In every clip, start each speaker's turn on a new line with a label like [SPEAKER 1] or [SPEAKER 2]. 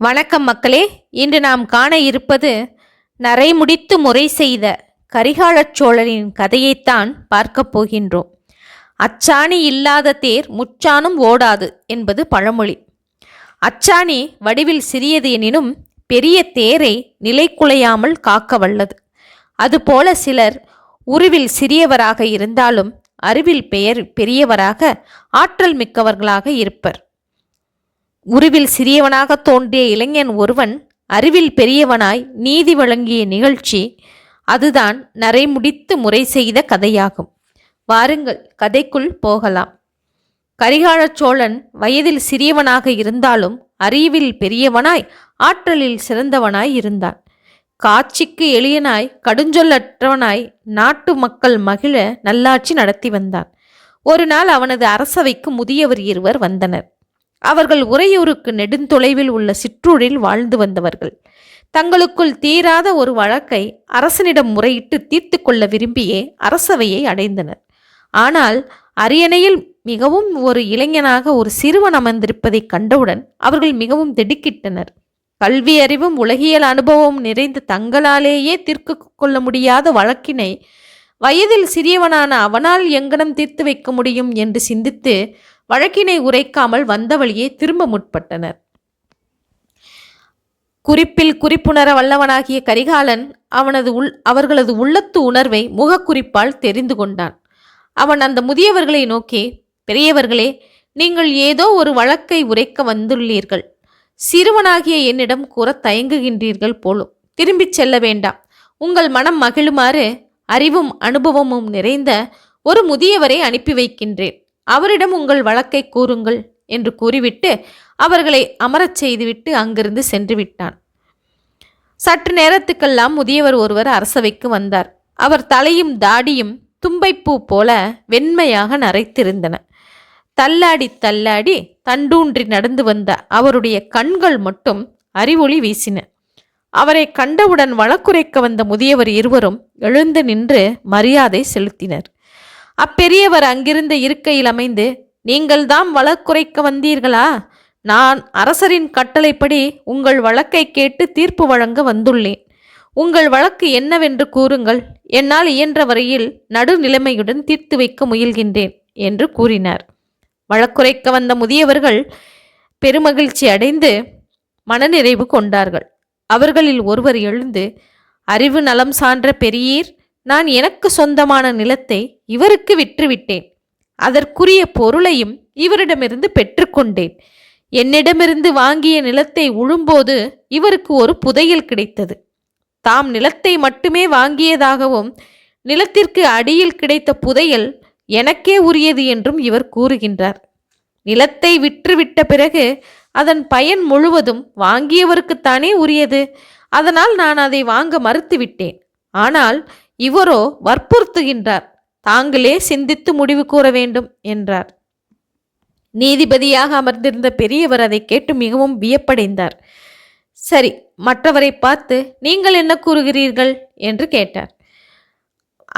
[SPEAKER 1] வணக்கம் மக்களே இன்று நாம் காண இருப்பது நரைமுடித்து முறை செய்த கரிகாலச் சோழரின் கதையைத்தான் பார்க்கப் போகின்றோம். அச்சாணி இல்லாத தேர் முச்சானும் ஓடாது என்பது பழமொழி. அச்சாணி வடிவில் சிறியது எனினும் பெரிய தேரை நிலைக்குலையாமல் காக்க வல்லது. அதுபோல சிலர் உருவில் சிறியவராக இருந்தாலும் அறிவில் பெயர் பெரியவராக ஆற்றல் மிக்கவர்களாக இருப்பர். உருவில் சிறியவனாக தோன்றிய இளைஞன் ஒருவன் அறிவில் பெரியவனாய் நீதி வழங்கிய நிகழ்ச்சி அதுதான் நரைமுடித்து முறை செய்த கதையாகும். வாருங்கள் கதைக்குள் போகலாம். கரிகால சோழன் வயதில் சிறியவனாக இருந்தாலும் அறிவில் பெரியவனாய் ஆற்றலில் சிறந்தவனாய் இருந்தான். காட்சிக்கு எளியனாய் கடுஞ்சொல்லற்றவனாய் நாட்டு மக்கள் மகிழ நல்லாட்சி நடத்தி வந்தான். ஒரு நாள் அவனது அரசவைக்கு முதியவர் இருவர் வந்தனர். அவர்கள் உறையூருக்கு நெடுந்தொலைவில் உள்ள சிற்றூரில் வாழ்ந்து வந்தவர்கள். தங்களுக்குள் தீராத ஒரு வழக்கை அரசனிடம் முறையிட்டு தீர்த்து கொள்ள விரும்பியே அரசவையை அடைந்தனர். ஆனால் அரியணையில் மிகவும் ஒரு இளைஞனாக ஒரு சிறுவன் அமர்ந்திருப்பதை கண்டவுடன் அவர்கள் மிகவும் திடுக்கிட்டனர். கல்வி அறிவும் உலகியல் அனுபவமும் நிறைந்த தங்களாலேயே தீர்க்க கொள்ள முடியாத வழக்கினை வயதில் சிறியவனான அவனால் எங்கனம் தீர்த்து வைக்க முடியும் என்று சிந்தித்து வழக்கினை உரைக்காமல் வந்த வழியே திரும்ப முற்பட்டனர். குறிப்பில் குறிப்புணர வல்லவனாகிய கரிகாலன் அவனது உள் அவர்களது உள்ளத்து உணர்வை முகக்குறிப்பால் தெரிந்து கொண்டான். அவன் அந்த முதியவர்களை நோக்கி பெரியவர்களே நீங்கள் ஏதோ ஒரு வழக்கை உரைக்க வந்துள்ளீர்கள். சிறுவனாகிய என்னிடம் கூற தயங்குகின்றீர்கள் போலும். திரும்பிச் செல்ல வேண்டாம். உங்கள் மனம் மகிழுமாறு அறிவும் அனுபவமும் நிறைந்த ஒரு முதியவரை அனுப்பி வைக்கின்றேன். அவரிடம் உங்கள் வழக்கை கூறுங்கள் என்று கூறிவிட்டு அவர்களை அமரச் செய்துவிட்டு அங்கிருந்து சென்று விட்டான். சற்று நேரத்துக்கெல்லாம் முதியவர் ஒருவர் அரசவைக்கு வந்தார். அவர் தலையும் தாடியும் தும்பைப்பூ போல வெண்மையாக நரைத்திருந்தன. தள்ளாடி தள்ளாடி தண்டூன்றி நடந்து வந்த அவருடைய கண்கள் மட்டும் அறிவொளி வீசின. அவரை கண்டவுடன் வழக்குரைக்க வந்த முதியவர் இருவரும் எழுந்து நின்று மரியாதை செலுத்தினர். அப்பெரியவர் அங்கிருந்த இருக்கையில் அமைந்து நீங்கள்தாம் வழக்குரைக்க வந்தீர்களா? நான் அரசரின் கட்டளைப்படி உங்கள் வழக்கை கேட்டு தீர்ப்பு வழங்க வந்துள்ளேன். உங்கள் வழக்கு என்னவென்று கூறுங்கள். என்னால் இயன்ற வரையில் நடுநிலைமையுடன் தீர்த்து வைக்க முயல்கின்றேன் என்று கூறினார். வழக்குரைக்க வந்த முதியவர்கள் பெருமகிழ்ச்சி அடைந்து மனநிறைவு கொண்டார்கள். அவர்களில் ஒருவர் எழுந்து அறிவு நலம் சான்ற பெரியீர் நான் எனக்கு சொந்தமான நிலத்தை இவருக்கு விற்றுவிட்டேன். அதற்குரிய பொருளையும் இவரிடமிருந்து பெற்றுக்கொண்டேன். என்னிடமிருந்து வாங்கிய நிலத்தை உழும்போது இவருக்கு ஒரு புதையல் கிடைத்தது. தாம் நிலத்தை மட்டுமே வாங்கியதாகவும் நிலத்திற்கு அடியில் கிடைத்த புதையல் எனக்கே உரியது என்றும் இவர் கூறுகின்றார். நிலத்தை விற்றுவிட்ட பிறகு அதன் பயன் முழுவதும் வாங்கியவருக்குத்தானே உரியது. அதனால் நான் அதை வாங்க மறுத்துவிட்டேன். ஆனால் இவரோ வற்புறுத்துகின்றார். தாங்களே சிந்தித்து முடிவு கூற வேண்டும் என்றார். நீதிபதியாக அமர்ந்திருந்த பெரியவர் அதை கேட்டு மிகவும் வியப்படைந்தார். சரி மற்றவரை பார்த்து நீங்கள் என்ன கூறுகிறீர்கள்? என்று கேட்டார்.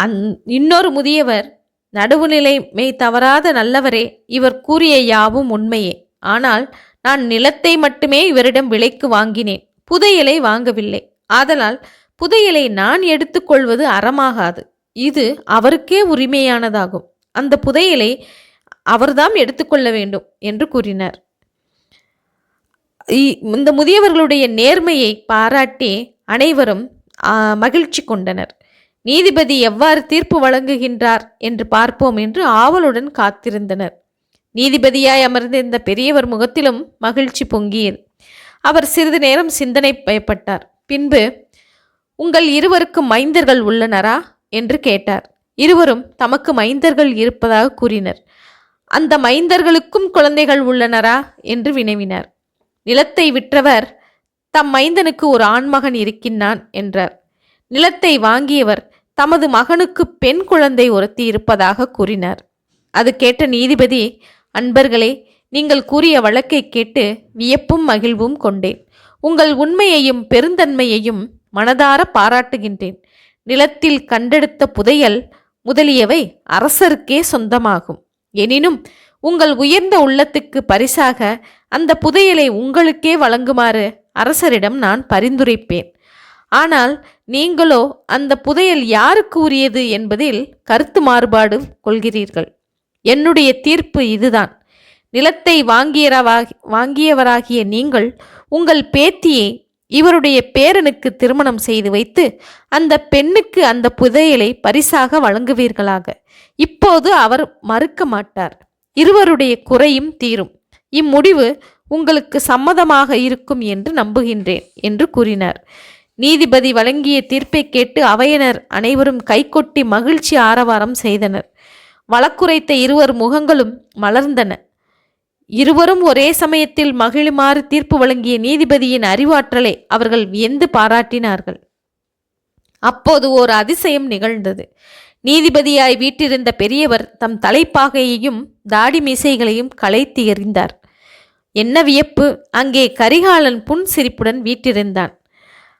[SPEAKER 1] அந் இன்னொரு முதியவர் நடுவுநிலைமை தவறாத நல்லவரே இவர் கூறிய யாவும் உண்மையே. ஆனால் நான் நிலத்தை மட்டுமே இவரிடம் விலைக்கு வாங்கினேன் புதையலை வாங்கவில்லை. ஆதலால் புதையலை நான் எடுத்துக்கொள்வது அறமாகாது. இது அவருக்கே உரிமையானதாகும். அந்த புதையலை அவர்தாம் எடுத்துக்கொள்ள வேண்டும் என்று கூறினார். இ- இந்த முதியவர்களுடைய நேர்மையை பாராட்டி அனைவரும் மகிழ்ச்சி கொண்டனர். நீதிபதி எவ்வாறு தீர்ப்பு வழங்குகின்றார் என்று பார்ப்போம் என்று ஆவலுடன் காத்திருந்தனர். நீதிபதியாய் அமர்ந்திருந்த பெரியவர் முகத்திலும் மகிழ்ச்சி பொங்கியது. அவர் சிறிது நேரம் சிந்தனை பயப்பட்டார். பின்பு உங்கள் இருவருக்கும் மைந்தர்கள் உள்ளனரா? என்று கேட்டார். இருவரும் தமக்கு மைந்தர்கள் இருப்பதாக கூறினர். அந்த மைந்தர்களுக்கும் குழந்தைகள் உள்ளனரா? என்று வினவினார். நிலத்தை விற்றவர் தம் மைந்தனுக்கு ஒரு ஆண்மகன் இருக்கின்றான் என்றார். நிலத்தை வாங்கியவர் தமது மகனுக்கு பெண் குழந்தை ஒருத்தி இருப்பதாக கூறினார். அது கேட்ட நீதிபதி அன்பர்களே நீங்கள் கூறிய வழக்கை கேட்டு வியப்பும் மகிழ்வும் கொண்டேன். உங்கள் உண்மையையும் பெருந்தன்மையையும் மனதார பாராட்டுகின்றேன். நிலத்தில் கண்டெடுத்த புதையல் முதலியவை அரசருக்கே சொந்தமாகும். எனினும் உங்கள் உயர்ந்த உள்ளத்துக்கு பரிசாக அந்த புதையலை உங்களுக்கே வழங்குமாறு அரசரிடம் நான் பரிந்துரைப்பேன். ஆனால் நீங்களோ அந்த புதையல் யாருக்கு உரியது என்பதில் கருத்து மாறுபாடு கொள்கிறீர்கள். என்னுடைய தீர்ப்பு இதுதான். நிலத்தை வாங்கியவராகி வாங்கியவராகிய நீங்கள் உங்கள் பேத்தியை இவருடைய பேரனுக்கு திருமணம் செய்து வைத்து அந்த பெண்ணுக்கு அந்த புதையலை பரிசாக வழங்குவீர்களாக. இப்போது அவர் மறுக்க மாட்டார். இருவருடைய குறையும் தீரும். இம்முடிவு உங்களுக்கு சம்மதமாக இருக்கும் என்று நம்புகின்றேன் என்று கூறினார். நீதிபதி வழங்கிய தீர்ப்பை கேட்டு அவையினர் அனைவரும் கைகொட்டி மகிழ்ச்சி ஆரவாரம் செய்தனர். வழக்குரைத்த இருவர் முகங்களும் மலர்ந்தன. இருவரும் ஒரே சமயத்தில் மகிழுமாறு தீர்ப்பு வழங்கிய நீதிபதியின் அறிவாற்றலை அவர்கள் வியந்து பாராட்டினார்கள். அப்போது ஓர் அதிசயம் நிகழ்ந்தது. நீதிபதியாய் வீட்டிருந்த பெரியவர் தம் தலைப்பாகையையும் தாடி மீசைகளையும் களைத்து எறிந்தார். என்ன வியப்பு! அங்கே கரிகாலன் புன் சிரிப்புடன் வீட்டிருந்தான்.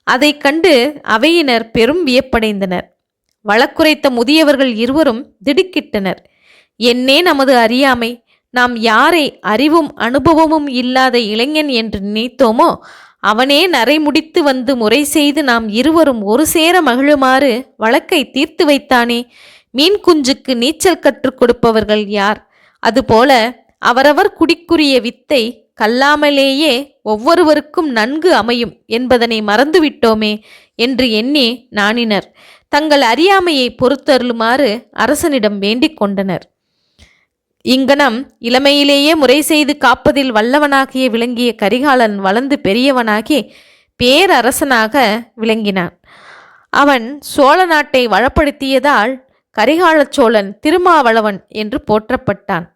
[SPEAKER 1] அதைக் கண்டு அவையினர் பெரும் வியப்படைந்தனர். வழக்குரைத்த முதியவர்கள் இருவரும் திடுக்கிட்டனர். என்னே நமது அறியாமை! நாம் யாரை அறிவும் அனுபவமும் இல்லாத இளைஞன் என்று நினைத்தோமோ அவனே நரை முடித்து வந்து முறை செய்து நாம் இருவரும் ஒரு சேர மகிழுமாறு வழக்கை தீர்த்து வைத்தானே. மீன் குஞ்சுக்கு நீச்சல் கற்றுக் கொடுப்பவர்கள் யார்? அதுபோல அவரவர் குடிக்குரிய வித்தை கல்லாமலேயே ஒவ்வொருவருக்கும் நன்கு அமையும் என்பதனை மறந்துவிட்டோமே என்று எண்ணி நாணினர். தங்கள் அறியாமையை பொறுத்தருளுமாறு அரசனிடம் வேண்டிக் கொண்டனர். இங்கனம் இளமையிலேயே முறை செய்து காப்பதில் வல்லவனாகிய விளங்கிய கரிகாலன் வளர்ந்து பெரியவனாகி பேரரசனாக விளங்கினான். அவன் சோழ நாட்டை வளப்படுத்தியதால் கரிகால சோழன் திருமாவளவன் என்று போற்றப்பட்டான்.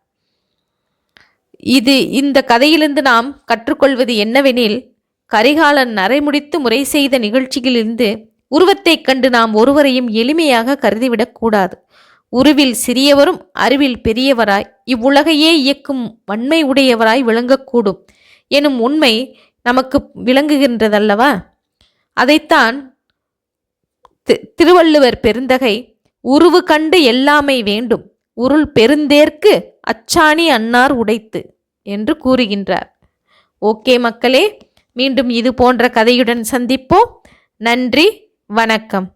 [SPEAKER 1] இது இந்த கதையிலிருந்து நாம் கற்றுக்கொள்வது என்னவெனில் கரிகாலன் நரைமுடித்து முறை செய்த நிகழ்ச்சியிலிருந்து உருவத்தைக் கண்டு நாம் ஒருவரையும் எளிமையாக கருதிவிடக்கூடாது. உருவில் சிறியவரும் அறிவில் பெரியவராய் இவ்வுலகையே இயக்கும் வன்மை உடையவராய் விளங்கக்கூடும் எனும் உண்மை நமக்கு விளங்குகின்றதல்லவா? அதைத்தான் தி- திருவள்ளுவர் பெருந்தகை உருவு கண்டு எல்லாமை வேண்டும் உருள் பெருந்தேர்க்கு அச்சாணி அன்னார் உடைத்து என்று கூறுகின்றார். ஓகே மக்களே மீண்டும் இது போன்ற கதையுடன் சந்திப்போம். நன்றி வணக்கம்.